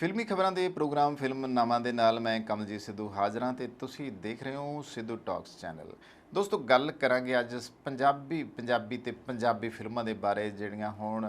ਫਿਲਮੀ ਖਬਰਾਂ ਦੇ ਪ੍ਰੋਗਰਾਮ ਫਿਲਮ ਨਾਮਾਂ ਦੇ ਨਾਲ ਮੈਂ ਕਮਲਜੀਤ ਸਿੱਧੂ ਹਾਜ਼ਰ ਹਾਂ ਤੇ ਤੁਸੀਂ ਦੇਖ ਰਹੇ ਹੋ ਸਿੱਧੂ ਟਾਕਸ ਚੈਨਲ। ਦੋਸਤੋ, ਗੱਲ ਕਰਾਂਗੇ ਅੱਜ ਪੰਜਾਬੀ ਪੰਜਾਬੀ ਤੇ ਪੰਜਾਬੀ ਫਿਲਮਾਂ ਦੇ ਬਾਰੇ ਜਿਹੜੀਆਂ ਹੁਣ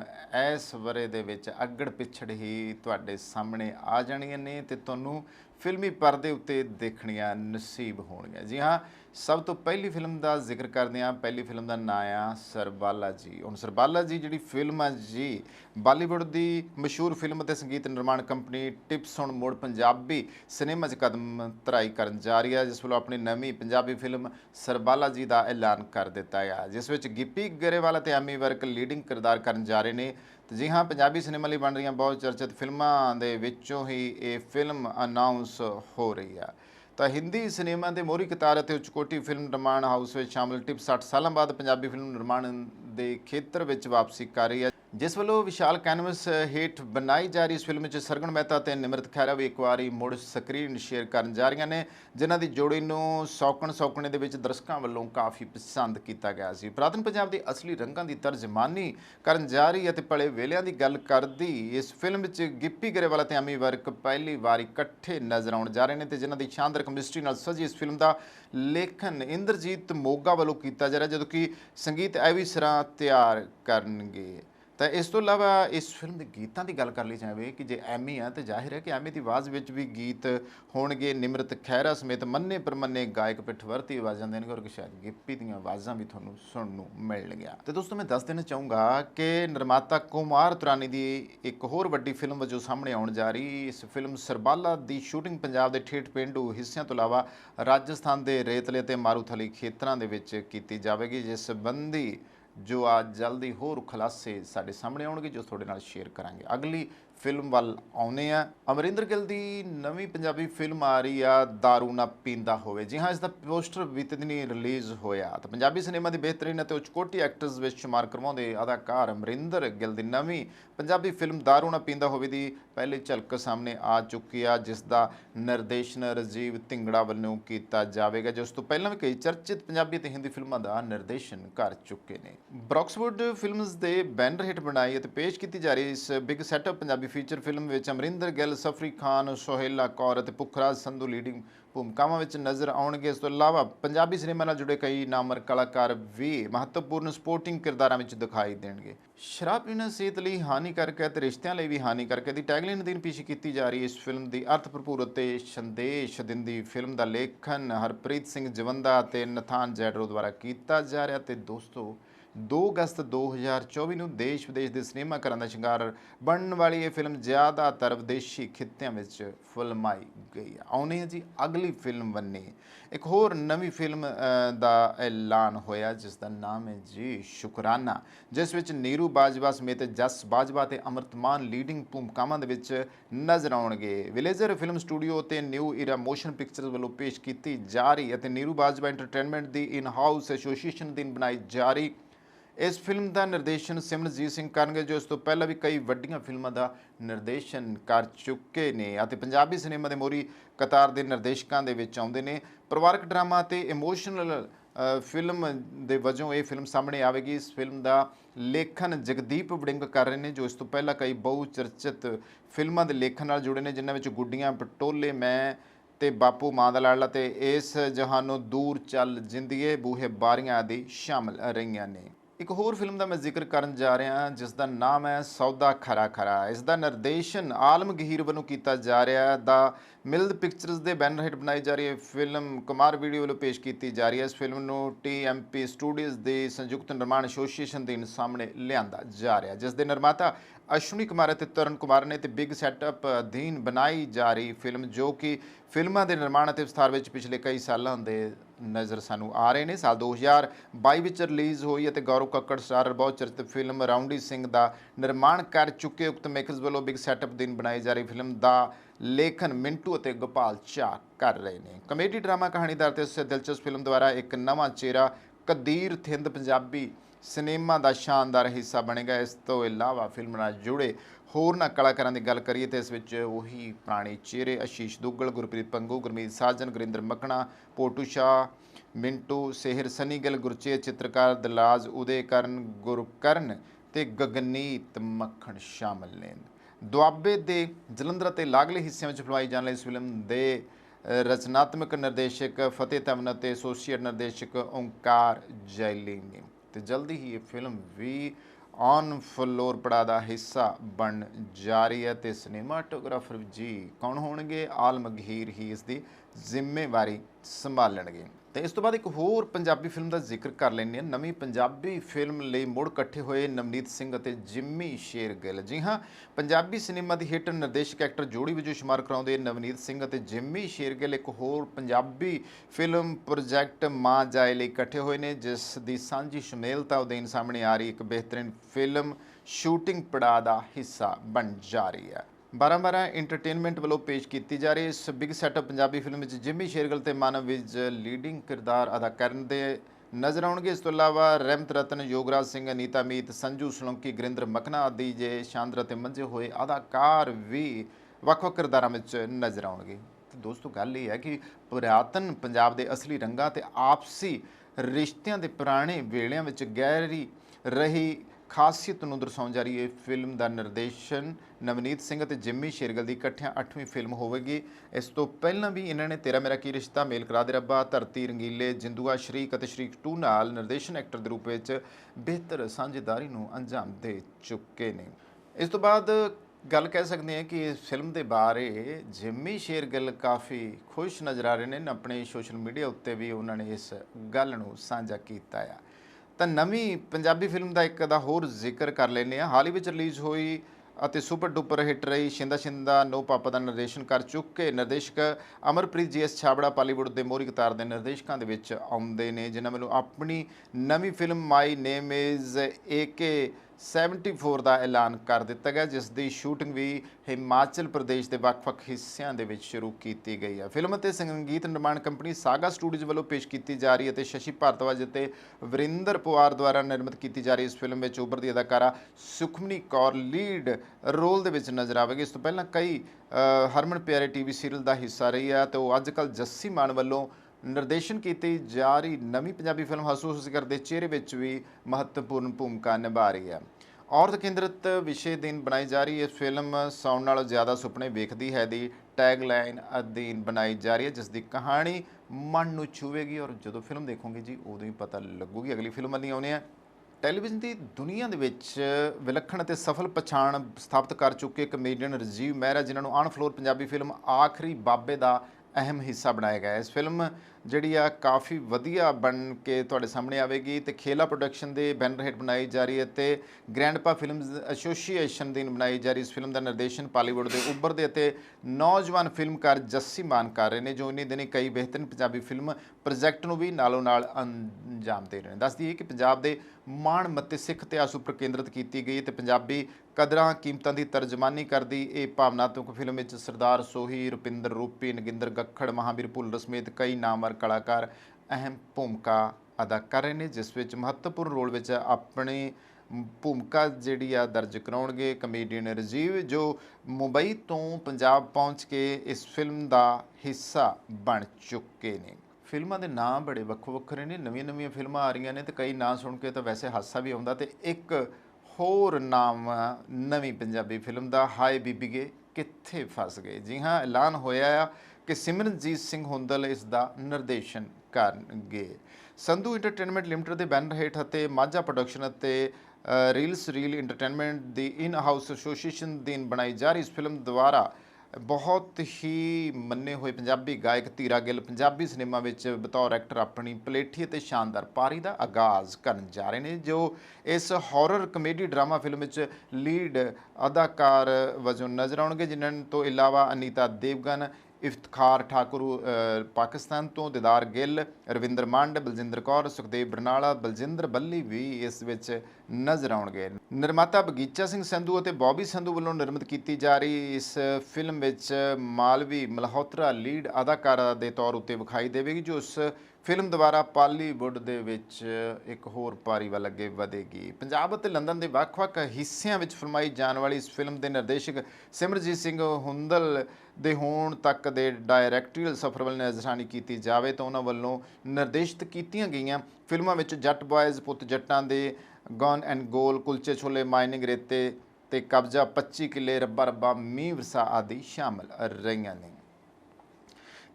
ਇਸ ਵਰੇ ਦੇ ਵਿੱਚ ਅੱਗੜ ਪਿਛੜ ਹੀ ਤੁਹਾਡੇ ਸਾਹਮਣੇ ਆ ਜਾਣੀਆਂ ਨੇ ਤੇ ਤੁਹਾਨੂੰ ਫਿਲਮੀ ਪਰਦੇ ਉੱਤੇ ਦੇਖਣੀਆਂ ਨਸੀਬ ਹੋਣਗੀਆਂ। ਜੀ ਹਾਂ ਸਭ ਤੋਂ ਪਹਿਲੀ ਫਿਲਮ ਦਾ ਜ਼ਿਕਰ ਕਰਦੇ ਹਾਂ, ਪਹਿਲੀ ਫਿਲਮ ਦਾ ਨਾਂ ਆ ਸਰਬਾਲਾ ਜੀ। ਹੁਣ ਸਰਬਾਲਾ ਜੀ ਜਿਹੜੀ ਫਿਲਮ ਆ ਜੀ, ਬਾਲੀਵੁੱਡ ਦੀ ਮਸ਼ਹੂਰ ਫਿਲਮ ਅਤੇ ਸੰਗੀਤ ਨਿਰਮਾਣ ਕੰਪਨੀ ਟਿਪਸ ਹੁਣ ਮੋੜ ਪੰਜਾਬੀ ਸਿਨੇਮਾ 'ਚ ਕਦਮ ਧਰਾਈ ਕਰਨ ਜਾ ਰਹੀ ਹੈ ਜਿਸ ਵੱਲੋਂ ਆਪਣੀ ਨਵੀਂ ਪੰਜਾਬੀ ਫਿਲਮ ਸਰਬਾਲਾ ਜੀ ਦਾ ਐਲਾਨ ਕਰ ਦਿੱਤਾ ਗਿਆ ਜਿਸ ਵਿੱਚ ਗਿੱਪੀ ਗਰੇਵਾਲ ਅਤੇ ਐਮੀ ਵਰਕ ਲੀਡਿੰਗ ਕਿਰਦਾਰ ਕਰਨ ਜਾ ਰਹੇ ਨੇ। ਤੇ ਜੀ ਹਾਂ, ਪੰਜਾਬੀ ਸਿਨੇਮਾ ਲਈ ਬਣ ਰਹੀਆਂ ਬਹੁਤ ਚਰਚਿਤ ਫਿਲਮਾਂ ਦੇ ਵਿੱਚੋਂ ਹੀ ਇਹ ਫਿਲਮ ਅਨਾਉਂਸ ਹੋ ਰਹੀ ਆ। ਤਾਂ ਹਿੰਦੀ ਸਿਨੇਮਾ ਦੇ ਮੋਹਰੀ ਕਤਾਰ ਅਤੇ ਉੱਚਕੋਟੀ ਫਿਲਮ ਨਿਰਮਾਣ ਹਾਊਸ ਵਿੱਚ ਸ਼ਾਮਲ, ਟਿਪ 60 ਸਾਲਾਂ ਬਾਅਦ ਪੰਜਾਬੀ ਫਿਲਮ ਨਿਰਮਾਣ ਦੇ ਖੇਤਰ ਵਿੱਚ ਵਾਪਸੀ ਕਰ ਰਹੀ ਹੈ। ਜਿਸ ਵੱਲੋਂ ਵਿਸ਼ਾਲ ਕੈਨਵਸ ਹੇਠ ਬਣਾਈ ਜਾ ਰਹੀ ਇਸ ਫਿਲਮ ਵਿੱਚ ਸਰਗਣ ਮਹਿਤਾ ਤੇ ਨਿਮਰਤ ਖਹਿਰਾ ਵੀ ਇੱਕ ਵਾਰੀ ਮੁੜ ਸਕਰੀਨ ਸ਼ੇਅਰ ਕਰਨ ਜਾ ਰਹੀਆਂ ਨੇ, ਜਿਨ੍ਹਾਂ ਦੀ ਜੋੜੀ ਨੂੰ ਸੌਕਣ ਸੌਕਣੇ ਦੇ ਵਿੱਚ ਦਰਸ਼ਕਾਂ ਵੱਲੋਂ ਕਾਫੀ ਪਸੰਦ ਕੀਤਾ ਗਿਆ ਸੀ। ਪ੍ਰਾਤਨ ਪੰਜਾਬ ਦੇ ਅਸਲੀ ਰੰਗਾਂ ਦੀ ਤਰਜਮਾਨੀ ਕਰਨ ਜਾ ਰਹੀ ਅਤੇ ਪਲੇ ਵੇਲਿਆਂ ਦੀ ਗੱਲ ਕਰਦੀ, ਇਸ ਫਿਲਮ ਵਿੱਚ ਗਿੱਪੀ ਗਰੇਵਾਲਾ ਅਤੇ ਅਮੀ ਵਰਕ ਪਹਿਲੀ ਵਾਰ ਇਕੱਠੇ ਨਜ਼ਰ ਆਉਣ ਜਾ ਰਹੇ ਨੇ ਤੇ ਜਿਨ੍ਹਾਂ ਦੀ ਸ਼ਾਨਦਾਰ ਕੈਮਿਸਟਰੀ ਨਾਲ ਸਜੀ ਇਸ ਫਿਲਮ ਦਾ ਲੇਖਨ ਇੰਦਰਜੀਤ ਮੋਗਾ ਵੱਲੋਂ ਕੀਤਾ ਜਾ ਰਿਹਾ, ਜਦੋਂ ਕਿ ਸੰਗੀਤ ਐਵੀ ਸਰਾਂ ਤਿਆਰ ਕਰਨਗੇ। ਤਾਂ ਇਸ ਤੋਂ ਇਲਾਵਾ ਇਸ ਫਿਲਮ ਦੇ ਗੀਤਾਂ ਦੀ ਗੱਲ ਕਰ ਲਈ ਜਾਵੇ ਕਿ ਜੇ ਐਮੀ ਆ ਤਾਂ ਜ਼ਾਹਿਰ ਹੈ ਕਿ ਐਮੀ ਦੀ ਆਵਾਜ਼ ਵਿੱਚ ਵੀ ਗੀਤ ਹੋਣਗੇ। ਨਿਮਰਤ ਖਹਿਰਾ ਸਮੇਤ ਮੰਨੇ ਪਰਮੰਨੇ ਗਾਇਕ ਪਿੱਠਵਰਤੀ ਆਵਾਜ਼ਾਂ ਦੇਣਗੇ ਔਰ ਕਿ ਸ਼ਾਇਦ ਗਿੱਪੀ ਦੀਆਂ ਆਵਾਜ਼ਾਂ ਵੀ ਤੁਹਾਨੂੰ ਸੁਣਨ ਨੂੰ ਮਿਲਣਗੀਆਂ। ਤੇ ਦੋਸਤੋ, ਮੈਂ ਦੱਸ ਦੇਣਾ ਚਾਹੂੰਗਾ ਕਿ ਨਿਰਮਾਤਾ ਕੁਮਾਰ ਤੁਰਾਨੀ ਦੀ ਇੱਕ ਹੋਰ ਵੱਡੀ ਫਿਲਮ ਵਜੋਂ ਸਾਹਮਣੇ ਆਉਣ ਜਾ ਰਹੀ ਇਸ ਫਿਲਮ ਸਰਬਾਲਾ ਦੀ ਸ਼ੂਟਿੰਗ ਪੰਜਾਬ ਦੇ ਠੇਠ ਪਿੰਡੂ ਹਿੱਸਿਆਂ ਤੋਂ ਇਲਾਵਾ ਰਾਜਸਥਾਨ ਦੇ ਰੇਤਲੇ ਅਤੇ ਮਾਰੂਥਲੀ ਖੇਤਰਾਂ ਦੇ ਵਿੱਚ ਕੀਤੀ ਜਾਵੇਗੀ, ਜਿਸ ਸੰਬੰਧੀ ਜੋ ਅੱਜ ਜਲਦੀ ਹੋਰ ਖੁਲਾਸੇ ਸਾਡੇ ਸਾਹਮਣੇ ਆਉਣਗੇ ਜੋ ਤੁਹਾਡੇ ਨਾਲ ਸ਼ੇਅਰ ਕਰਾਂਗੇ। ਅਗਲੀ ਫਿਲਮ ਵੱਲ ਆਉਨੇ ਆ ਅਮਰਿੰਦਰ ਗਿੱਲ ਦੀ ਨਵੀਂ ਪੰਜਾਬੀ ਫਿਲਮ ਆ ਰਹੀ ਆ दारू ਨਾ ਪੀਂਦਾ ਹੋਵੇ ਜੀ ਹਾਂ ਇਸ ਦਾ ਪੋਸਟਰ ਬੀਤੇ ਦਿਨੀ ਰਿਲੀਜ਼ ਹੋਇਆ ਤਾਂ ਪੰਜਾਬੀ ਸਿਨੇਮਾ ਦੀ ਬਿਹਤਰੀਨ ਅਤੇ ਉੱਚਕੋਟੀ ਐਕਟਰਸ ਵਿੱਚ ਸ਼ੁਮਾਰ ਕਰਵਾਉਂਦੇ ਅਦਾਕਾਰ ਅਮਰਿੰਦਰ ਗਿੱਲ ਦੀ ਨਵੀਂ ਪੰਜਾਬੀ ਫਿਲਮ दारू ਨਾ ਪੀਂਦਾ ਹੋਵੇ ਦੀ ਪਹਿਲੀ ਝਲਕ ਸਾਹਮਣੇ ਆ ਚੁੱਕੀ ਆ ਜਿਸ ਦਾ ਨਿਰਦੇਸ਼ਨ ਰਜੀਵ ਢਿੰਗੜਾ ਵੱਲੋਂ ਕੀਤਾ ਜਾਵੇਗਾ ਜਿਸ ਤੋਂ ਪਹਿਲਾਂ ਵੀ ਕਈ ਚਰਚਿਤ ਪੰਜਾਬੀ ਅਤੇ ਹਿੰਦੀ ਫਿਲਮਾਂ ਦਾ ਨਿਰਦੇਸ਼ਨ ਕਰ ਚੁੱਕੇ ਨੇ ਬ੍ਰੌਕਸਵੁੱਡ ਫਿਲਮਸ ਦੇ ਬੈਨਰ ਹੇਠ ਬਣਾਈ ਅਤੇ ਪੇਸ਼ ਕੀਤੀ ਜਾ ਰਹੀ ਇਸ big setup Punjabi feature film ਵਿੱਚ ਅਮਰਿੰਦਰ ਗਿੱਲ, ਸਫਰੀ ਖਾਨ, ਸੋਹੇਲਾ ਕੌਰ ਅਤੇ ਪੁਖਰਾਜ ਸੰਧੂ ਲੀਡਿੰਗ ਭੂਮਿਕਾਵਾਂ ਵਿੱਚ ਨਜ਼ਰ ਆਉਣਗੇ। ਇਸ ਤੋਂ ਇਲਾਵਾ ਪੰਜਾਬੀ ਸਿਨੇਮਾ ਨਾਲ ਜੁੜੇ ਕਈ ਨਾਮਰ ਕਲਾਕਾਰ ਵੀ ਮਹੱਤਵਪੂਰਨ ਸਪੋਰਟਿੰਗ ਕਿਰਦਾਰਾਂ ਵਿੱਚ ਦਿਖਾਈ ਦੇਣਗੇ। ਸ਼ਰਾਬ ਪੀਣਾ ਸਿਹਤ ਲਈ ਹਾਨੀਕਾਰਕ ਹੈ ਤੇ ਰਿਸ਼ਤਿਆਂ ਲਈ ਵੀ ਹਾਨੀਕਾਰਕ ਹੈ ਦੀ ਟੈਗਲਾਈਨ ਅਧੀਨ ਪੇਸ਼ ਕੀਤੀ ਜਾ ਰਹੀ ਇਸ ਫਿਲਮ ਦੀ ਅਰਥ ਭਰਪੂਰ ਅਤੇ ਸੰਦੇਸ਼ ਦਿੰਦੀ ਫਿਲਮ ਦਾ ਲੇਖਨ ਹਰਪ੍ਰੀਤ ਸਿੰਘ ਜਵੰਦਾ ਅਤੇ ਨਥਾਨ ਜੈਡਰੋ ਦੁਆਰਾ ਕੀਤਾ ਜਾ ਰਿਹਾ ਤੇ ਦੋਸਤੋ 2 ਅਗਸਤ 2024 ਨੂੰ ਦੇਸ਼ ਵਿਦੇਸ਼ ਦੇ ਸਿਨੇਮਾ ਘਰਾਂ ਦਾ ਸ਼ਿੰਗਾਰ ਬਣਨ ਵਾਲੀ ਇਹ ਫਿਲਮ ਜ਼ਿਆਦਾਤਰ ਵਿਦੇਸ਼ੀ ਖਿੱਤਿਆਂ ਵਿੱਚ ਫਿਲਮਾਈ ਗਈ ਆਉਣੀ ਹੈ ਜੀ ਅਗਲੀ ਫਿਲਮ ਬੰਨੀ ਇੱਕ ਹੋਰ ਨਵੀਂ ਫਿਲਮ ਦਾ ਐਲਾਨ ਹੋਇਆ, ਜਿਸ ਦਾ ਨਾਮ ਹੈ ਜੀ ਸ਼ੁਕਰਾਨਾ, ਜਿਸ ਵਿੱਚ ਨੀਰੂ ਬਾਜਵਾ ਸਮੇਤ ਜਸ ਬਾਜਵਾ ਤੇ ਅਮਰਤਮਾਨ ਲੀਡਿੰਗ ਭੂਮਿਕਾਵਾਂ ਦੇ ਵਿੱਚ ਨਜ਼ਰ ਆਉਣਗੇ। ਵਿਲੇਜਰ ਫਿਲਮ ਸਟੂਡੀਓ ਤੇ ਨਿਊ ਇਰਾ ਮੋਸ਼ਨ ਪਿਕਚਰਸ ਵੱਲੋਂ ਪੇਸ਼ ਕੀਤੀ ਜਾ ਰਹੀ ਅਤੇ ਨੀਰੂ ਬਾਜਵਾ ਐਂਟਰਟੇਨਮੈਂਟ ਦੀ ਇਨ ਹਾਊਸ ਐਸੋਸੀਏਸ਼ਨ ਦਿਨ ਬਣਾਈ ਜਾ ਰਹੀ ਇਸ ਫਿਲਮ ਦਾ ਨਿਰਦੇਸ਼ਨ ਸਿਮਰਨਜੀਤ ਸਿੰਘ ਕਰਨਗੇ, ਜੋ ਇਸ ਤੋਂ ਪਹਿਲਾਂ ਵੀ ਕਈ ਵੱਡੀਆਂ ਫਿਲਮਾਂ ਦਾ ਨਿਰਦੇਸ਼ਨ ਕਰ ਚੁੱਕੇ ਨੇ ਅਤੇ ਪੰਜਾਬੀ ਸਿਨੇਮਾ ਦੇ ਮੋਰੀ ਕਤਾਰ ਦੇ ਨਿਰਦੇਸ਼ਕਾਂ ਦੇ ਵਿੱਚ ਆਉਂਦੇ ਨੇ। ਪਰਿਵਾਰਕ ਡਰਾਮਾ ਤੇ ਇਮੋਸ਼ਨਲ ਫਿਲਮ ਦੇ ਵਜੋਂ ਇਹ ਫਿਲਮ ਸਾਹਮਣੇ ਆਵੇਗੀ। ਇਸ ਫਿਲਮ ਦਾ ਲੇਖਨ ਜਗਦੀਪ ਵੜਿੰਗ ਕਰ ਰਹੇ ਨੇ, ਜੋ ਇਸ ਤੋਂ ਪਹਿਲਾਂ ਕਈ ਬਹੁ ਚਰਚਿਤ ਫਿਲਮਾਂ ਦੇ ਲੇਖਨ ਨਾਲ ਜੁੜੇ ਨੇ, ਜਿਨ੍ਹਾਂ ਵਿੱਚ ਗੁੱਡੀਆਂ, ਪਟੋਲੇ, ਮੈਂ ਤੇ ਬਾਪੂ ਮਾਂ ਦਾ ਲਾਡਲਾ ਤੇ ਇਸ ਜਹਾਨੋਂ ਦੂਰ ਚੱਲ ਜਿੰਦੀਏ ਬੂਹੇ ਬਾਰੀਆਂ ਆਦਿ ਸ਼ਾਮਲ ਰਹੀਆਂ ਨੇ। ਇੱਕ ਹੋਰ ਫਿਲਮ ਦਾ ਮੈਂ ਜ਼ਿਕਰ ਕਰਨ ਜਾ ਰਿਹਾ ਜਿਸ ਦਾ ਨਾਮ ਹੈ ਸੌਦਾ ਖਰਾ ਖਰਾ। ਇਸ ਦਾ ਨਿਰਦੇਸ਼ਨ ਆਲਮ ਗਹੀਰ ਵੱਲੋਂ ਕੀਤਾ ਜਾ ਰਿਹਾ ਦਾ ਮਿਲਦ ਪਿਕਚਰਸ ਦੇ ਬੈਨਰ ਹੇਠ ਬਣਾਈ ਜਾ ਰਹੀ ਹੈ ਫਿਲਮ ਕੁਮਾਰ ਵੀਡੀਓ ਵੱਲੋਂ ਪੇਸ਼ ਕੀਤੀ ਜਾ ਰਹੀ ਹੈ। ਇਸ ਫਿਲਮ ਨੂੰ ਟੀਐਮਪੀ ਸਟੂਡੀਓਜ਼ ਦੇ ਸੰਯੁਕਤ ਨਿਰਮਾਣ ਐਸੋਸੀਏਸ਼ਨ ਦੇ ਸਾਹਮਣੇ ਲਿਆਂਦਾ ਜਾ ਰਿਹਾ ਜਿਸ ਦੇ ਨਿਰਮਾਤਾ ਅਸ਼ਵਨੀ ਕੁਮਾਰ ਅਤੇ ਤਰਨ ਕੁਮਾਰ ਨੇ ਤੇ ਬਿਗ ਸੈਟਅਪ ਅਧੀਨ ਬਣਾਈ ਜਾ ਰਹੀ ਫਿਲਮ, ਜੋ ਕਿ ਫਿਲਮਾਂ ਦੇ ਨਿਰਮਾਣ ਅਤੇ ਵਿਸਥਾਰ ਵਿੱਚ ਪਿਛਲੇ ਕਈ ਸਾਲਾਂ ਦੇ ਨਜ਼ਰ ਸਾਨੂੰ ਆ ਰਹੇ ਨੇ। ਸਾਲ 2022 ਵਿੱਚ ਰਿਲੀਜ਼ ਹੋਈ ਅਤੇ ਗੌਰਵ ਕੱਕੜ ਸਟਾਰਰ ਬਹੁਤ ਚਰਚਿਤ ਫਿਲਮ ਰਾਉਂਡੀ ਸਿੰਘ ਦਾ ਨਿਰਮਾਣ ਕਰ ਚੁੱਕੇ। ਉਕਤ ਮੇਕਰਸ ਵੱਲੋਂ ਬਿਗ ਸੈਟਅਪ ਦਿਨ ਬਣਾਈ ਜਾ ਰਹੀ ਫਿਲਮ ਦਾ ਲੇਖਨ ਮਿੰਟੂ ਅਤੇ ਗੋਪਾਲ ਚਾ ਕਰ ਰਹੇ ਨੇ। ਕਮੇਡੀ ਡਰਾਮਾ ਕਹਾਣੀਦਾਰ ਤੇ ਉਸ ਦਿਲਚਸਪ ਫਿਲਮ ਦੁਆਰਾ ਇੱਕ ਨਵਾਂ ਚਿਹਰਾ, ਕਦੀਰ ਥਿੰਦ ਪੰਜਾਬੀ ਸਿਨੇਮਾ ਦਾ ਸ਼ਾਨਦਾਰ ਹਿੱਸਾ ਬਣੇਗਾ। ਇਸ ਤੋਂ ਇਲਾਵਾ ਫਿਲਮ ਨਾਲ ਜੁੜੇ ਹੋਰਨਾਂ ਕਲਾਕਾਰਾਂ ਦੀ ਗੱਲ ਕਰੀਏ ਤੇ ਇਸ ਵਿੱਚ ਉਹੀ ਪੁਰਾਣੇ ਚਿਹਰੇ ਅਸ਼ੀਸ਼ ਦੁੱਗਲ, ਗੁਰਪ੍ਰੀਤ ਪੰਗੂ, ਗੁਰਮੀਤ ਸਾਜਨ, ਗੁਰਿੰਦਰ ਮਕਣਾ, ਪੋਟੂ ਸ਼ਾਹ, ਮਿੰਟੂ, ਸਿਹਰ ਸਨੀ ਗਿੱਲ ਗੁਰਚੇਤ ਚਿੱਤਰਕਾਰ ਦਲਾਜ, ਉਦੇਕਰਨ, ਗੁਰਕਰਨ ਤੇ ਗਗਨੀਤ ਮੱਖਣ ਸ਼ਾਮਲ ਨੇ। ਦੁਆਬੇ ਦੇ ਜਲੰਧਰ ਅਤੇ ਲਾਗਲੇ ਹਿੱਸਿਆਂ ਵਿੱਚ ਫਿਲਮਾਈ ਜਾਣ ਲਈ ਇਸ ਫਿਲਮ ਦੇ ਰਚਨਾਤਮਕ ਨਿਰਦੇਸ਼ਕ ਫਤਿਹ ਤਮਨ ਅਤੇ ਐਸੋਸੀਏਟ ਨਿਰਦੇਸ਼ਕ ਓਂਕਾਰ ਜੈਲੀ ਨੇ। ਤੇ ਜਲਦੀ ਹੀ ਇਹ ਫਿਲਮ ਵੀ ਔਨ ਫਲੋਰ ਪੜਾ ਦਾ ਹਿੱਸਾ ਬਣ ਜਾ ਰਹੀ ਹੈ ਤੇ ਸਿਨੇਮਾਟੋਗ੍ਰਾਫਰ ਜੀ ਕੌਣ ਹੋਣਗੇ? ਆਲਮ ਗਹੀਰ ਹੀ ਇਸ ਦੀ ਜ਼ਿੰਮੇਵਾਰੀ ਸੰਭਾਲਣਗੇ। ਤੇ ਇਸ ਤੋਂ ਬਾਅਦ ਇੱਕ ਹੋਰ ਪੰਜਾਬੀ ਫਿਲਮ ਦਾ ਜ਼ਿਕਰ ਕਰ ਲੈਂਦੇ ਹਾਂ। ਨਵੀਂ ਪੰਜਾਬੀ ਫਿਲਮ ਲਈ ਮੁੜ ਇਕੱਠੇ ਹੋਏ ਨਵਨੀਤ ਸਿੰਘ ਅਤੇ ਜਿੰਮੀ ਸ਼ੇਰਗਿੱਲ। ਜੀ ਹਾਂ, ਪੰਜਾਬੀ ਸਿਨੇਮਾ ਦੀ ਹਿੱਟ ਨਿਰਦੇਸ਼ਕ ਐਕਟਰ ਜੋੜੀ ਵਜੋਂ ਸ਼ੁਮਾਰ ਕਰਾਉਂਦੇ ਨਵਨੀਤ ਸਿੰਘ ਅਤੇ ਜਿੰਮੀ ਸ਼ੇਰਗਿੱਲ। ਇੱਕ ਹੋਰ ਪੰਜਾਬੀ ਫਿਲਮ ਪ੍ਰੋਜੈਕਟ ਮਾਂ ਜਾਏ ਲਈ ਇਕੱਠੇ ਹੋਏ ਨੇ, ਜਿਸ ਦੀ ਸਾਂਝੀ ਸ਼ਮੂਲੀਅਤ ਉਦੇਨ ਸਾਹਮਣੇ ਆ ਰਹੀ। ਇੱਕ ਬਿਹਤਰੀਨ ਫਿਲਮ ਸ਼ੂਟਿੰਗ ਪੜਾਅ ਦਾ ਹਿੱਸਾ ਬਣ ਜਾ ਰਹੀ ਹੈ। 12-12 ਐਂਟਰਟੇਨਮੈਂਟ ਵੱਲੋਂ ਪੇਸ਼ ਕੀਤੀ ਜਾ ਰਹੀ ਇਸ ਬਿਗ ਸੈਟਅਪ ਪੰਜਾਬੀ ਫਿਲਮ ਵਿੱਚ ਜਿੰਮੀ ਸ਼ੇਰਗਲ ਤੇ ਮਾਨਵ ਵਿਜ ਲੀਡਿੰਗ ਕਿਰਦਾਰ ਅਦਾ ਕਰਨ ਦੇ ਨਜ਼ਰ ਆਉਣਗੇ। ਇਸ ਤੋਂ ਇਲਾਵਾ ਰਹਿਮਤ ਰਤਨ, ਯੋਗਰਾਜ ਸਿੰਘ, ਅਨੀਤਾ ਮੀਤ, ਸੰਜੂ ਸਲੋਂਕੀ, ਗੁਰਿੰਦਰ ਮਕਨਾ ਆਦਿ ਜੇ ਸ਼ਾਨਦਰ ਅਤੇ ਮੰਝੇ ਹੋਏ ਅਦਾਕਾਰ ਵੀ ਵੱਖ-ਵੱਖ ਕਿਰਦਾਰਾਂ ਵਿੱਚ ਨਜ਼ਰ ਆਉਣਗੇ। ਤੇ ਦੋਸਤੋ, ਗੱਲ ਇਹ ਹੈ ਕਿ ਪੁਰਾਤਨ ਪੰਜਾਬ ਦੇ ਅਸਲੀ ਰੰਗਾਂ ਤੇ ਆਪਸੀ ਰਿਸ਼ਤਿਆਂ ਦੇ ਪੁਰਾਣੇ ਵੇਲਿਆਂ ਵਿੱਚ ਗਹਿਰੀ ਰਹੀ ਖਾਸੀਅਤ ਨੂੰ ਦਰਸਾਉਣ ਜਾ ਰਹੀ ਇਹ ਫਿਲਮ ਦਾ ਨਿਰਦੇਸ਼ਨ। ਨਵਨੀਤ ਸਿੰਘ ਅਤੇ ਜਿੰਮੀ ਸ਼ੇਰਗਲ ਦੀ ਇਕੱਠਿਆਂ 8ਵੀਂ ਫਿਲਮ ਹੋਵੇਗੀ। ਇਸ ਤੋਂ ਪਹਿਲਾਂ ਵੀ ਇਹਨਾਂ ਨੇ ਤੇਰਾ ਮੇਰਾ ਕੀ ਰਿਸ਼ਤਾ, ਮੇਲ ਕਰਾ ਦੇ ਰੱਬਾ, ਧਰਤੀ ਰੰਗੀਲੇ, ਜਿੰਦੂਆ ਸ਼ਰੀਕ ਅਤੇ ਸ਼ਰੀਕ 2 ਨਾਲ ਨਿਰਦੇਸ਼ਨ ਐਕਟਰ ਦੇ ਰੂਪ ਵਿੱਚ ਬਿਹਤਰ ਸਾਂਝੇਦਾਰੀ ਨੂੰ ਅੰਜਾਮ ਦੇ ਚੁੱਕੇ ਨੇ। ਇਸ ਤੋਂ ਬਾਅਦ ਗੱਲ ਕਹਿ ਸਕਦੇ ਹਾਂ ਕਿ ਇਸ ਫਿਲਮ ਦੇ ਬਾਰੇ ਜਿੰਮੀ ਸ਼ੇਰਗਿੱਲ ਕਾਫੀ ਖੁਸ਼ ਨਜ਼ਰ ਆ ਰਹੇ ਨੇ। ਆਪਣੇ ਸੋਸ਼ਲ ਮੀਡੀਆ ਉੱਤੇ ਵੀ ਉਹਨਾਂ ਨੇ ਇਸ ਗੱਲ ਨੂੰ ਸਾਂਝਾ ਕੀਤਾ ਆ। ਤਾਂ ਨਵੀਂ ਪੰਜਾਬੀ ਫਿਲਮ ਦਾ ਇੱਕ ਦਾ ਹੋਰ ਜ਼ਿਕਰ ਕਰ ਲੈਂਦੇ ਆ ਹਾਲ ਹੀ ਵਿੱਚ ਰਿਲੀਜ਼ ਹੋਈ ਅਤੇ ਸੁਪਰ ਡੁਪਰ ਹਿੱਟ ਰਹੀ ਸ਼ਿੰਦਾ ਸ਼ਿੰਦਾ ਨੋ ਪਾਪਾ ਦਾ ਨਿਰਦੇਸ਼ਨ ਕਰ ਚੁੱਕੇ ਨਿਰਦੇਸ਼ਕ ਅਮਰਪ੍ਰੀਤ ਜੀ ਐਸ ਛਾਬੜਾ ਪਾਲੀਵੁੱਡ ਦੇ ਮੋਹਰੀ ਕਤਾਰ ਦੇ ਨਿਰਦੇਸ਼ਕਾਂ ਦੇ ਵਿੱਚ ਆਉਂਦੇ ਨੇ, ਜਿਨ੍ਹਾਂ ਮੈਨੂੰ ਆਪਣੀ ਨਵੀਂ ਫਿਲਮ ਮਾਈ ਨੇਮ ਇਜ਼ ਏਕੇ 74 ਦਾ ਐਲਾਨ ਕਰ ਦਿੱਤਾ ਗਿਆ, ਜਿਸ ਦੀ ਸ਼ੂਟਿੰਗ ਵੀ ਹਿਮਾਚਲ ਪ੍ਰਦੇਸ਼ ਦੇ ਵੱਖ-ਵੱਖ ਹਿੱਸਿਆਂ ਦੇ ਵਿੱਚ ਸ਼ੁਰੂ ਕੀਤੀ ਗਈ ਹੈ। ਫਿਲਮ ਅਤੇ ਸੰਗੀਤ ਨਿਰਮਾਣ ਕੰਪਨੀ ਸਾਗਾ ਸਟੂਡੀਓਜ਼ ਵੱਲੋਂ ਪੇਸ਼ ਕੀਤੀ ਜਾ ਰਹੀ ਹੈ ਤੇ ਸ਼ਸ਼ੀ ਭਾਰਤਵਾਜ ਅਤੇ ਵਰਿੰਦਰ ਪਵਾਰ ਦੁਆਰਾ ਨਿਰਮਿਤ ਕੀਤੀ ਜਾ ਰਹੀ ਇਸ ਫਿਲਮ ਵਿੱਚ ਉਭਰਦੀ ਅਦਾਕਾਰਾ ਸੁਖਮਨੀ ਕੌਰ ਲੀਡ ਰੋਲ ਦੇ ਵਿੱਚ ਨਜ਼ਰ ਆਵੇਗੀ। ਇਸ ਤੋਂ ਪਹਿਲਾਂ ਕਈ ਹਰਮਨ ਪਿਆਰੇ ਟੀਵੀ ਸੀਰੀਅਲ ਦਾ ਹਿੱਸਾ ਰਹੀ ਹੈ ਤੇ ਉਹ ਅੱਜਕੱਲ ਜੱਸੀ ਮਾਨ ਵੱਲੋਂ ਨਿਰਦੇਸ਼ਨ ਕੀਤੀ ਜਾ ਰਹੀ ਨਵੀਂ ਪੰਜਾਬੀ ਫਿਲਮ ਹਸੂ ਹਸੂ ਕਰਦੇ ਚਿਹਰੇ ਵਿੱਚ ਵੀ ਮਹੱਤਵਪੂਰਨ ਭੂਮਿਕਾ ਨਿਭਾ ਰਹੀ ਹੈ। ਔਰਤ ਕੇਂਦਰਿਤ ਵਿਸ਼ੇ ਦਿਨ ਬਣਾਈ ਜਾ ਰਹੀ ਇਹ ਫਿਲਮ ਸੌਣ ਨਾਲੋਂ ਜ਼ਿਆਦਾ ਸੁਪਨੇ ਵੇਖਦੀ ਹੈ ਦੀ ਟੈਗਲਾਈਨ ਅਧੀਨ ਬਣਾਈ ਜਾ ਰਹੀ ਹੈ, ਜਿਸ ਦੀ ਕਹਾਣੀ ਮਨ ਨੂੰ ਛੂਵੇਗੀ ਔਰ ਜਦੋਂ ਫਿਲਮ ਦੇਖੋਗੇ ਜੀ, ਉਦੋਂ ਹੀ ਪਤਾ ਲੱਗੂਗੀ। ਅਗਲੀ ਫਿਲਮ ਵਾਲੀ ਆਉਣੇ ਆ ਟੈਲੀਵਿਜ਼ਨ ਦੀ ਦੁਨੀਆ ਦੇ ਵਿੱਚ ਵਿਲੱਖਣ ਅਤੇ ਸਫਲ ਪਛਾਣ ਸਥਾਪਿਤ ਕਰ ਚੁੱਕੇ ਕਮੇਡੀਅਨ ਰਜੀਵ ਮਹਿਰਾ, ਜਿਨ੍ਹਾਂ ਨੂੰ ਅਨਫਲੋਰ ਪੰਜਾਬੀ ਫਿਲਮ ਆਖਰੀ ਬਾਬੇ ਦਾ ਅਹਿਮ ਹਿੱਸਾ ਬਣਾਇਆ ਗਿਆ ਇਸ ਫਿਲਮ ਜਿਹੜੀ ਆ ਕਾਫੀ ਵਧੀਆ ਬਣ ਕੇ ਤੁਹਾਡੇ ਸਾਹਮਣੇ ਆਵੇਗੀ ਤੇ ਖੇਲਾ ਪ੍ਰੋਡਕਸ਼ਨ ਦੇ ਬੈਨਰ ਹੇਠ ਬਣਾਈ ਜਾ ਰਹੀ ਹੈ ਤੇ ਗ੍ਰੈਂਡਪਾ ਫਿਲਮਸ ਐਸੋਸੀਏਸ਼ਨ ਦੀ ਬਣਾਈ ਜਾ ਰਹੀ ਇਸ ਫਿਲਮ ਦਾ ਨਿਰਦੇਸ਼ਨ ਪਾਲੀਵੁੱਡ ਦੇ ਉੱਭਰਦੇ ਅਤੇ ਨੌਜਵਾਨ ਫਿਲਮਕਾਰ ਜੱਸੀ ਮਾਨ ਕਰ ਰਹੇ ਨੇ, ਜੋ ਇਨੀ ਦਿਨੇ ਕਈ ਬਿਹਤਰੀਨ ਪੰਜਾਬੀ ਫਿਲਮ ਪ੍ਰੋਜੈਕਟ ਨੂੰ ਵੀ ਨਾਲੋਂ ਨਾਲ ਅੰਜਾਮ ਦੇ ਰਹੇ ਨੇ। ਦੱਸ ਦਈਏ ਕਿ ਪੰਜਾਬ ਦੇ ਮਾਣ ਮੱਤੇ ਸਿੱਖ ਇਤਿਹਾਸ ਉੱਪਰ ਕੇਂਦਰਿਤ ਕੀਤੀ ਗਈ ਤੇ ਪੰਜਾਬੀ ਕਦਰਾਂ ਕੀਮਤਾਂ ਦੀ ਤਰਜਮਾਨੀ ਕਰਦੀ ਇਹ ਭਾਵਨਾਤਮਕ ਫਿਲਮ ਵਿੱਚ ਸਰਦਾਰ ਸੋਹੀ, ਰੁਪਿੰਦਰ ਰੂਪੀ, ਨਗਿੰਦਰ ਗੱਖੜ ਮਹਾਵੀਰ ਭੁੱਲਰ ਸਮੇਤ ਕਈ ਨਾਮਵਰ ਕਲਾਕਾਰ ਅਹਿਮ ਭੂਮਿਕਾ ਅਦਾ ਕਰ ਰਹੇ ਨੇ, ਜਿਸ ਵਿੱਚ ਮਹੱਤਵਪੂਰਨ ਰੋਲ ਵਿੱਚ ਆਪਣੀ ਭੂਮਿਕਾ ਜਿਹੜੀ ਆ ਦਰਜ ਕਰਾਉਣਗੇ ਕਮੇਡੀਅਨ ਰਜੀਵ, ਜੋ ਮੁੰਬਈ ਤੋਂ ਪੰਜਾਬ ਪਹੁੰਚ ਕੇ ਇਸ ਫਿਲਮ ਦਾ ਹਿੱਸਾ ਬਣ ਚੁੱਕੇ ਨੇ। ਫਿਲਮਾਂ ਦੇ ਨਾਂ ਬੜੇ ਵੱਖੋ ਵੱਖਰੇ ਨੇ ਨਵੀਆਂ ਨਵੀਆਂ ਫਿਲਮਾਂ ਆ ਰਹੀਆਂ ਨੇ ਤੇ ਕਈ ਨਾਂ ਸੁਣ ਕੇ ਤਾਂ ਵੈਸੇ ਹਾਸਾ ਵੀ ਆਉਂਦਾ ਤੇ ਇੱਕ ਹੋਰ ਨਾਮ, ਨਵੀਂ ਪੰਜਾਬੀ ਫਿਲਮ ਦਾ ਹਾਏ ਬੀਬੀਗੇ ਕਿੱਥੇ ਫਸ ਗਏ? ਜੀ ਹਾਂ, ਐਲਾਨ ਹੋਇਆ ਆ ਕਿ ਸਿਮਰਨਜੀਤ ਸਿੰਘ ਹੁੰਦਲ ਇਸ ਦਾ ਨਿਰਦੇਸ਼ਨ ਕਰਨਗੇ। ਸੰਧੂ ਐਂਟਰਟੇਨਮੈਂਟ ਲਿਮਟਿਡ ਦੇ ਬੈਨਰ ਹੇਠ ਅਤੇ ਮਾਝਾ ਪ੍ਰੋਡਕਸ਼ਨ ਅਤੇ ਰੀਲਸ ਰੀਲ ਐਂਟਰਟੇਨਮੈਂਟ ਦੀ ਇਨ ਹਾਊਸ ਐਸੋਸੀਏਸ਼ਨ ਦਿਨ ਬਣਾਈ ਜਾ ਰਹੀ ਇਸ ਫਿਲਮ ਦੁਆਰਾ ਬਹੁਤ ਹੀ ਮੰਨੇ ਹੋਏ ਪੰਜਾਬੀ ਗਾਇਕ ਧੀਰਾ ਗਿੱਲ ਪੰਜਾਬੀ ਸਿਨੇਮਾ ਵਿੱਚ ਬਤੌਰ ਐਕਟਰ ਆਪਣੀ ਪਲੇਠੀ ਅਤੇ ਸ਼ਾਨਦਾਰ ਪਾਰੀ ਦਾ ਆਗਾਜ਼ ਕਰਨ ਜਾ ਰਹੇ ਨੇ, ਜੋ ਇਸ ਹਾਰਰ ਕਮੇਡੀ ਡਰਾਮਾ ਫਿਲਮ ਵਿੱਚ ਲੀਡ ਅਦਾਕਾਰ ਵਜੋਂ ਨਜ਼ਰ ਆਉਣਗੇ, ਜਿਨ੍ਹਾਂ ਤੋਂ ਇਲਾਵਾ ਅਨੀਤਾ ਦੇਵਗਨ, ਇਫਤਖਾਰ ਠਾਕੁਰ ਪਾਕਿਸਤਾਨ ਤੋਂ ਦਿਦਾਰ ਗਿੱਲ, ਰਵਿੰਦਰ ਮੰਡ ਬਲਜਿੰਦਰ ਕੌਰ, ਸੁਖਦੇਵ ਬਰਨਾਲਾ, ਬਲਜਿੰਦਰ ਬੱਲੀ ਵੀ ਇਸ ਵਿੱਚ ਨਜ਼ਰ ਆਉਣਗੇ। ਨਿਰਮਾਤਾ ਬਗੀਚਾ ਸਿੰਘ ਸੰਧੂ ਅਤੇ ਬੌਬੀ ਸੰਧੂ ਵੱਲੋਂ ਨਿਰਮਿਤ ਕੀਤੀ ਜਾ ਰਹੀ ਇਸ ਫਿਲਮ ਵਿੱਚ ਮਾਲਵੀ ਮਲਹੋਤਰਾ ਲੀਡ ਅਦਾਕਾਰਾ ਦੇ ਤੌਰ ਉੱਤੇ ਵਿਖਾਈ ਦੇਵੇਗੀ, ਜੋ ਉਸ ਫਿਲਮ ਦੁਆਰਾ ਪਾਲੀਵੁੱਡ ਦੇ ਵਿੱਚ ਇੱਕ ਹੋਰ ਪਾਰੀ ਵੱਲ ਅੱਗੇ ਵਧੇਗੀ। ਪੰਜਾਬ ਅਤੇ ਲੰਡਨ ਦੇ ਵੱਖ-ਵੱਖ ਹਿੱਸਿਆਂ ਵਿੱਚ ਫਰਮਾਈ ਜਾਣ ਵਾਲੀ ਇਸ ਫਿਲਮ ਦੇ ਨਿਰਦੇਸ਼ਕ ਸਿਮਰਜੀਤ ਸਿੰਘ ਹੁੰਦਲ ਦੇ ਹੋਣ ਤੱਕ ਦੇ ਡਾਇਰੈਕਟਰੀਅਲ ਸਫ਼ਰ ਵੱਲ ਨਜ਼ਰਾਨੀ ਕੀਤੀ ਜਾਵੇ ਤਾਂ ਉਹਨਾਂ ਵੱਲੋਂ ਨਿਰਦੇਸ਼ਿਤ ਕੀਤੀਆਂ ਗਈਆਂ ਫਿਲਮਾਂ ਵਿੱਚ ਜੱਟ ਬॉयਜ਼ ਪੁੱਤ ਜੱਟਾਂ ਦੇ gun and goal, kulche, chole, mining, ਰੇਤੇ ਤੇ ਕਬਜ਼ਾ 25 ਕਿੱਲੇ, ਰੱਬਾ ਰੱਬਾ, ਮੀਂਹ, ਵਰਸਾ ਆਦਿ ਸ਼ਾਮਲ ਰਹੀਆਂ ਨੇ।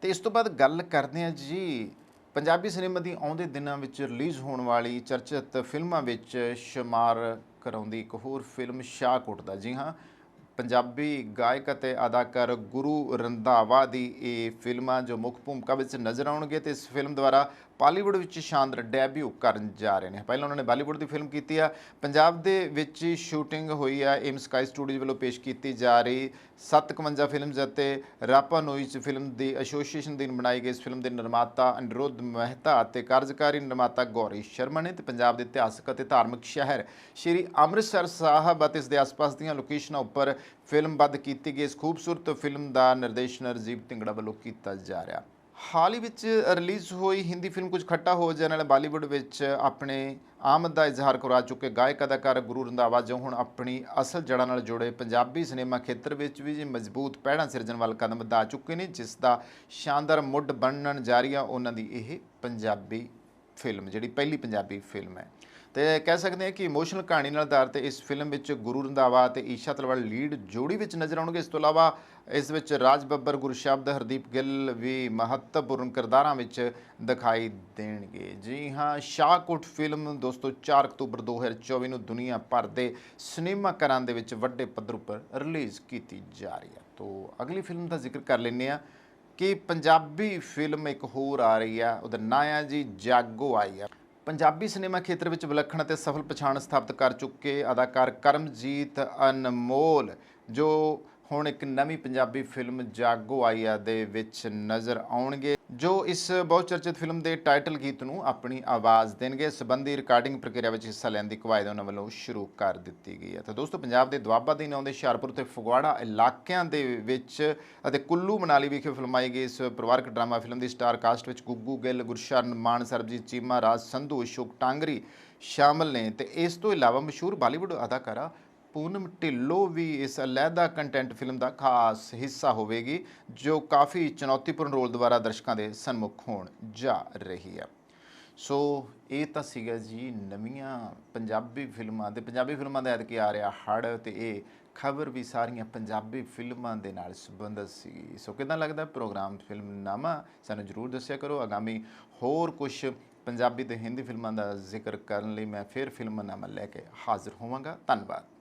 ਤੇ ਇਸ ਤੋਂ ਬਾਅਦ ਗੱਲ ਕਰਦੇ ਹਾਂ ਜੀ, ਪੰਜਾਬੀ ਸਿਨੇਮਾ ਦੀ ਆਉਂਦੇ ਦਿਨਾਂ ਵਿੱਚ ਰਿਲੀਜ਼ ਹੋਣ ਵਾਲੀ ਚਰਚਿਤ ਫਿਲਮਾਂ ਵਿੱਚ ਸ਼ੁਮਾਰ ਕਰਾਉਂਦੀ ਇੱਕ ਹੋਰ ਫਿਲਮ ਸ਼ਾਹਕੋਟ ਦਾ। ਜੀ ਹਾਂ ਪੰਜਾਬੀ ਗਾਇਕ ਅਤੇ ਅਦਾਕਾਰ ਗੁਰੂ ਰੰਧਾਵਾ ਦੀ ਇਹ ਫਿਲਮਾਂ ਜੋ ਮੁੱਖ ਭੂਮਿਕਾ ਵਿੱਚ ਨਜ਼ਰ ਆਉਣਗੇ ਤੇ ਇਸ ਫਿਲਮ ਦੁਆਰਾ ਪਾਲੀਵੁੱਡ ਵਿੱਚ ਸ਼ਾਨਦਾਰ ਡੈਬਿਊ ਕਰਨ ਜਾ ਰਹੇ ਨੇ। ਪਹਿਲਾਂ ਉਹਨਾਂ ਨੇ ਬਾਲੀਵੁੱਡ ਦੀ ਫਿਲਮ ਕੀਤੀ ਆ। ਪੰਜਾਬ ਦੇ ਵਿੱਚ ਸ਼ੂਟਿੰਗ ਹੋਈ ਆ। ਏਮ ਸਕਾਈ ਸਟੂਡੀਓ ਵੱਲੋਂ ਪੇਸ਼ ਕੀਤੀ ਜਾ ਰਹੀ 751 ਫਿਲਮਸ ਅਤੇ ਰਾਪਾ ਨੋਇਸ ਫਿਲਮ ਦੀ ਐਸੋਸੀਏਸ਼ਨ ਦੀ ਬਣਾਈ ਗਈ ਇਸ ਫਿਲਮ ਦੇ ਨਿਰਮਾਤਾ ਅਨਿਰੁੱਧ ਮਹਿਤਾ ਅਤੇ ਕਾਰਜਕਾਰੀ ਨਿਰਮਾਤਾ ਗੌਰੀ ਸ਼ਰਮਾ ਨੇ ਤੇ ਪੰਜਾਬ ਦੇ ਇਤਿਹਾਸਕ ਅਤੇ ਧਾਰਮਿਕ ਸ਼ਹਿਰ ਸ਼੍ਰੀ ਅੰਮ੍ਰਿਤਸਰ ਸਾਹਿਬ ਅਤੇ ਇਸ ਦੇ ਆਸ-ਪਾਸ ਦੀਆਂ ਲੋਕੇਸ਼ਨਾਂ ਉੱਪਰ ਫਿਲਮਬੱਧ ਕੀਤੀ ਗਈ। ਇਸ ਖੂਬਸੂਰਤ ਫਿਲਮ ਦਾ ਨਿਰਦੇਸ਼ਨ ਰਜੀਵ ਢਿੰਗੜਾ ਵੱਲੋਂ ਕੀਤਾ ਜਾ ਰਿਹਾ। ਹਾਲ ਹੀ ਵਿੱਚ ਰਿਲੀਜ਼ ਹੋਈ ਹਿੰਦੀ ਫਿਲਮ ਕੁਝ ਖੱਟਾ ਹੋ ਜਾਣ ਨਾਲ ਬਾਲੀਵੁੱਡ ਵਿੱਚ ਆਪਣੇ ਆਮਦ ਦਾ ਇਜ਼ਹਾਰ ਕਰਵਾ ਚੁੱਕੇ ਗਾਇਕ, ਅਦਾਕਾਰ ਗੁਰੂ ਰੰਧਾਵਾ ਜੋ ਹੁਣ ਆਪਣੀ ਅਸਲ ਜੜ੍ਹਾਂ ਨਾਲ ਜੁੜੇ ਪੰਜਾਬੀ ਸਿਨੇਮਾ ਖੇਤਰ ਵਿੱਚ ਵੀ ਜੀ ਮਜ਼ਬੂਤ ਪਹਿੜਾਂ ਸਿਰਜਣ ਵੱਲ ਕਦਮ ਵਧਾ ਚੁੱਕੇ ਨੇ, ਜਿਸ ਦਾ ਸ਼ਾਨਦਾਰ ਮੁੱਢ ਬਣਨ ਜਾਰੀ ਆ ਉਹਨਾਂ ਦੀ ਇਹ ਪੰਜਾਬੀ ਫਿਲਮ, ਜਿਹੜੀ ਪਹਿਲੀ ਪੰਜਾਬੀ ਫਿਲਮ ਹੈ। ਤੇ ਕਹਿ ਸਕਦੇ ਹਾਂ ਕਿ ਇਮੋਸ਼ਨਲ ਕਹਾਣੀ ਨਾਲ ਆਧਾਰਿਤ ਇਸ ਫਿਲਮ ਵਿੱਚ ਗੁਰੂ ਰੰਧਾਵਾ ਤੇ ਈਸ਼ਾ ਤਲਵਾਰ ਲੀਡ ਜੋੜੀ ਵਿੱਚ ਨਜ਼ਰ ਆਉਣਗੇ। ਇਸ ਤੋਂ ਇਲਾਵਾ ਇਸ ਵਿੱਚ ਰਾਜ ਬੱਬਰ ਗੁਰਸ਼ਬਦ ਹਰਦੀਪ ਗਿੱਲ ਵੀ ਮਹੱਤਵਪੂਰਨ ਕਿਰਦਾਰਾਂ ਵਿੱਚ ਦਿਖਾਈ ਦੇਣਗੇ। ਜੀ ਹਾਂ, ਸ਼ਾਹਕੋਟ ਫਿਲਮ ਦੋਸਤੋ 4 ਅਕਤੂਬਰ 2024 ਨੂੰ ਦੁਨੀਆ ਭਰ ਦੇ ਸਿਨੇਮਾ ਘਰਾਂ ਦੇ ਵਿੱਚ ਵੱਡੇ ਪੱਧਰ ਉੱਪਰ ਰਿਲੀਜ਼ ਕੀਤੀ ਜਾ ਰਹੀ ਹੈ। ਤੋਂ ਅਗਲੀ ਫਿਲਮ ਦਾ ਜ਼ਿਕਰ ਕਰ ਲੈਂਦੇ ਆ ਕਿ ਪੰਜਾਬੀ ਫਿਲਮ ਇੱਕ ਹੋਰ ਆ ਰਹੀ ਆ ਉਹਦਾ ਨਾਂ ਆ ਜੀ ਜਾਗੋ ਆਈ ਆ। ਪੰਜਾਬੀ ਸਿਨੇਮਾ ਖੇਤਰ ਵਿੱਚ ਵਿਲੱਖਣ ਅਤੇ ਸਫਲ ਪਛਾਣ ਸਥਾਪਿਤ ਕਰ ਚੁੱਕੇ ਅਦਾਕਾਰ ਕਰਮਜੀਤ ਅਨਮੋਲ, ਜੋ ਹੁਣ ਇੱਕ ਨਵੀਂ ਪੰਜਾਬੀ ਫਿਲਮ ਜਾਗੋ ਆਈ ਦੇ ਵਿੱਚ ਨਜ਼ਰ ਆਉਣਗੇ, ਜੋ ਇਸ ਬਹੁਤ ਚਰਚਿਤ ਫਿਲਮ ਦੇ ਟਾਈਟਲ ਗੀਤ ਨੂੰ ਆਪਣੀ ਆਵਾਜ਼ ਦੇਣਗੇ। ਸਬੰਧੀ ਰਿਕਾਰਡਿੰਗ ਪ੍ਰਕਿਰਿਆ ਵਿੱਚ ਹਿੱਸਾ ਲੈਣ ਦੀ ਕਵਾਇਦ ਉਹਨਾਂ ਵੱਲੋਂ ਸ਼ੁਰੂ ਕਰ ਦਿੱਤੀ ਗਈ ਹੈ। ਤਾਂ ਦੋਸਤੋ, ਪੰਜਾਬ ਦੇ ਦੁਆਬਾ ਦੇ ਆਉਂਦੇ ਹੁਸ਼ਿਆਰਪੁਰ ਤੇ ਫਗਵਾੜਾ ਇਲਾਕਿਆਂ ਦੇ ਵਿੱਚ ਅਤੇ ਕੁੱਲੂ ਮਨਾਲੀ ਵਿਖੇ ਫਿਲਮਾਈ ਗਈ। ਇਸ ਪਰਿਵਾਰਕ ਡਰਾਮਾ ਫਿਲਮ ਦੀ ਸਟਾਰ ਕਾਸਟ ਵਿੱਚ ਗੁੱਗੂ ਗਿੱਲ, ਗੁਰਸ਼ਰਨ ਮਾਨ, ਸਰਬਜੀਤ ਚੀਮਾ, ਰਾਜ ਸੰਧੂ, ਅਸ਼ੋਕ ਟਾਂਗਰੀ ਸ਼ਾਮਲ ਨੇ। ਤੇ ਇਸ ਤੋਂ ਇਲਾਵਾ ਮਸ਼ਹੂਰ ਬਾਲੀਵੁੱਡ ਅਦਾਕਾਰਾ ਪੂਨਮ ਢਿੱਲੋਂ ਵੀ ਇਸ ਅਲੱਗਾ ਕੰਟੈਂਟ ਫਿਲਮ ਦਾ ਖਾਸ ਹਿੱਸਾ ਹੋਵੇਗੀ, ਜੋ ਕਾਫੀ ਚੁਣੌਤੀਪੂਰਨ ਰੋਲ ਦੁਆਰਾ ਦਰਸ਼ਕਾਂ ਦੇ ਸਨਮੁਖ ਹੋਣ ਜਾ ਰਹੀ ਹੈ। ਸੋ ਇਹ ਤਾਂ ਸੀਗਾ ਜੀ ਨਵੀਆਂ ਪੰਜਾਬੀ ਫਿਲਮਾਂ ਤੇ ਪੰਜਾਬੀ ਫਿਲਮਾਂ ਦਾ ਐਤਕੀ ਆ ਰਿਹਾ ਹੜ ਤੇ ਇਹ ਖਬਰ ਵੀ ਸਾਰੀਆਂ ਪੰਜਾਬੀ ਫਿਲਮਾਂ ਦੇ ਨਾਲ ਸੰਬੰਧਿਤ ਸੀ ਸੋ ਕਿਦਾਂ ਲੱਗਦਾ ਪ੍ਰੋਗਰਾਮ ਫਿਲਮਨਾਮਾ? ਸਾਨੂੰ ਜਰੂਰ ਦੱਸਿਆ ਕਰੋ। ਆਗਾਮੀ ਹੋਰ ਕੁਝ ਪੰਜਾਬੀ ਤੇ ਹਿੰਦੀ ਫਿਲਮਾਂ ਦਾ ਜ਼ਿਕਰ ਕਰਨ ਲਈ ਮੈਂ ਫਿਰ ਫਿਲਮਨਾਮਾ ਲੈ ਕੇ ਹਾਜ਼ਰ ਹੋਵਾਂਗਾ। ਧੰਨਵਾਦ।